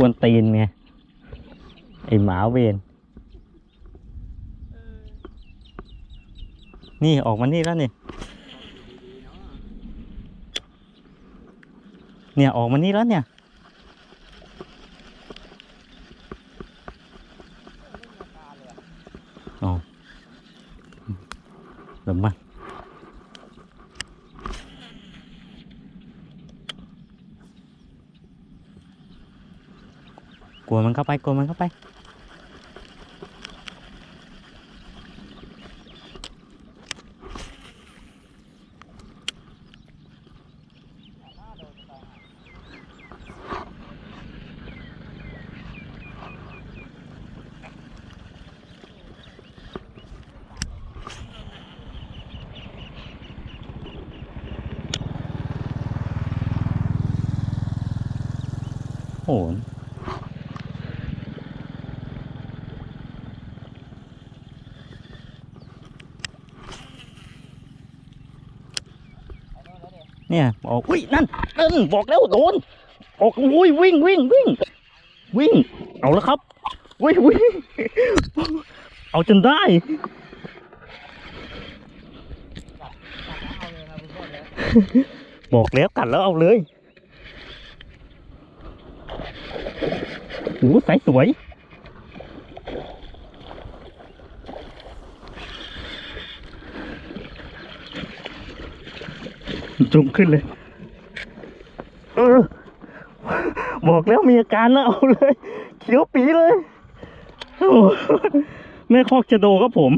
กวนตีนไงไอหมาเวนนี่ออกมานี่แล้วนี่เนี่ยออกมานี่แล้วเนี่ยอ๋อเดี๋ยวมา กลัวมันเข้าไปกลัวมันเข้าไป โอ้ เนี่ยออกอุ้ยนั่นนั่นบอกแล้วโดนออกอุ้ยวิ่งวิ่งวิ่งวิ่ง เอาแล้วครับวิ่งวิ่งเอาจนได้บอกแล้วกัดแล้วเอาเลยโอ้สายสวย จุ่มขึ้นเลย เออ บอกแล้วมีอาการแล้วเอาเลย เขียวปีเลยแม่คอกจะโดครับผม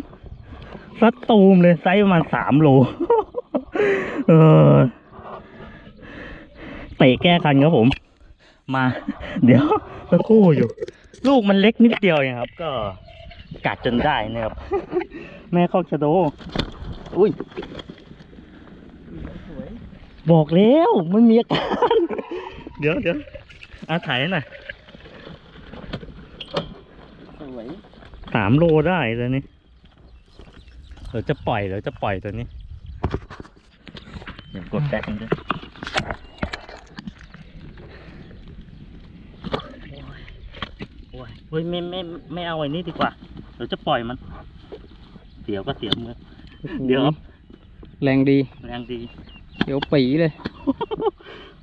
ซัดตูมเลยไซส์ประมาณสามโล เออเตะแก้คันครับผม มา เดี๋ยวสักครู่อยู่ ลูกมันเล็กนิดเดียวเองครับ ก็กัดจนได้นะครับ แม่คอกชะโด อุ้ย บอกแล้วมันมีอาการเดี๋ยวเดี๋ยวอาถ่ายให้หน่อยสวยสามโลได้ตัวนี้เดี๋ยวจะปล่อยเดี๋ยวจะปล่อยตัวนี้เดี๋ยวกดแบ็คมันด้วยโอ้ยโอ้ยไม่ไม่ไม่เอาไอ้นี่ดีกว่าเดี๋ยวจะปล่อยมันเดี๋ยวก็เสียมือเดี๋ยวครับแรงดีแรงดี เขียวปีเลย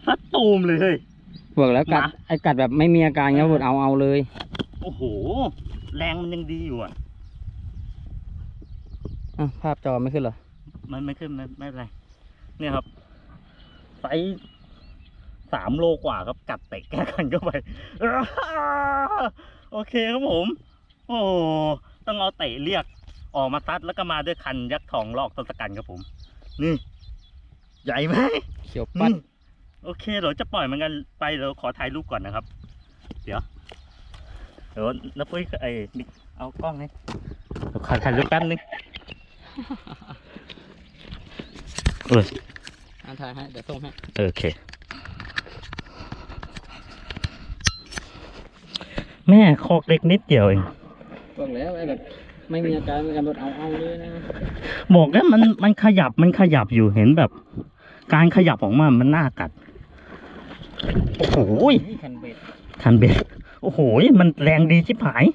ซัดตูมเลยเฮ้ย บอกแล้วกัดหมา ไอ้กัดแบบไม่มีอาการเงี้ยบอกเอาเอาเลย โอ้โห แรงมันยังดีอยู่อะอะภาพจอไม่ขึ้นเหรอ มันไม่ขึ้นไม่ไม่เป็นไร เนี่ยครับไซส์สามโลกว่าครับกัดเตะแก้กันเข้าไป โอเคครับผม โอ้ต้องเอาเตะเรียกออกมาซัดแล้วก็มาด้วยคันยักษ์ทองลอกทศกัณฐ์ครับผม นี่ ใหญ่ไหมเขียวปัดนี่โอเคเดี๋ยวจะปล่อยมันกันไปเดี๋ยวขอถ่ายรูปก่อนนะครับ เดี๋ยวเดี๋ยวน้าปุ้ยไอ้บิ๊กเอากล้องนี่เดี๋ยวขอถ่ายรูปแป๊บนึงเอออะถ่ายให้เดี๋ยวส่งให้โอเค แม่คอกเล็กนิดเดียวเองบอกแล้วไอ้แบบไม่มีอาการมีการบอกเอาเอาเลยนะ บอกแล้วมันมันขยับมันขยับอยู่เห็นแบบ การขยับของมันมันน่ากัด โอ้โหยนี่คันเบ็ดทันเบสโอ้โหยมันแรงดีชิบหาย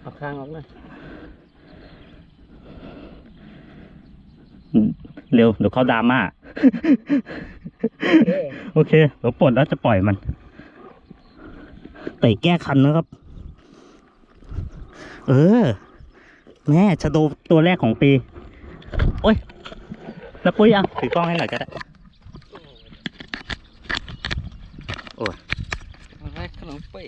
เอาข้างออกเลยเร็วเดี๋ยวเขาดราม่า โอเคเดี๋ยวปลดแล้วจะปล่อยมันเตะแก้คันนะครับ เออ แม่ชะโดตัวแรกของปี โอ้ยแล้วปุ้ยอะถือกล้องให้หน่อยก็ได้เอาแรกขนมปี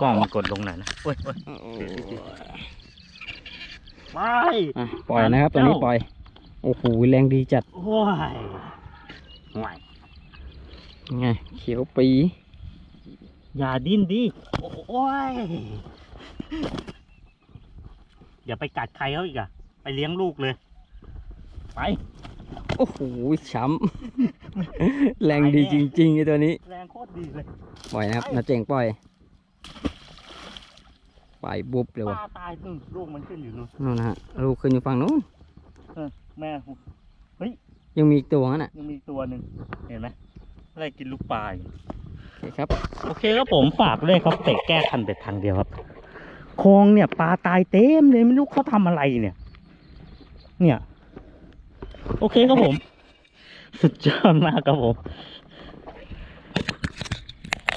กล้องมันกดลงหน่อยนะโอ้ยโอ้ยโอ้โหไปอะปล่อยนะครับตัวนี้ปล่อย โอ้โหแรงดีจัดโอ้ยห่วยไงเขียวปี อย่าดิ้นดิ โอ้ย อย่าไปกัดใครเขาอีกอะไปเลี้ยงลูกเลย ไป โอ้โหช้ำ แรงดีจริงๆไอ้ตัวนี้ แรงโคตรดีเลย ปล่อยนะครับไปนาเจงปล่อย ปล่อยบุบเลยปว่ะลาตายนู่นลูกมันขึ้นอยู่นู่นนู่นนะฮะลูกขึ้นอยู่ฝั่งนู้น แม่ยังมีอีกตัวนั่นน่ะยังมีอีกตัวหนึ่งเห็นไหมไล่กินลูกปลาอยู่ โอเคครับ โอเคครับผมฝากด้วยครับเตะแก้คันเป็ดทางเดียวครับ คลองเนี่ยปลาตายเต็มเลยไม่รู้เขาทำอะไรเนี่ย เนี่ย โอเคครับผม สุดยอดมากครับผม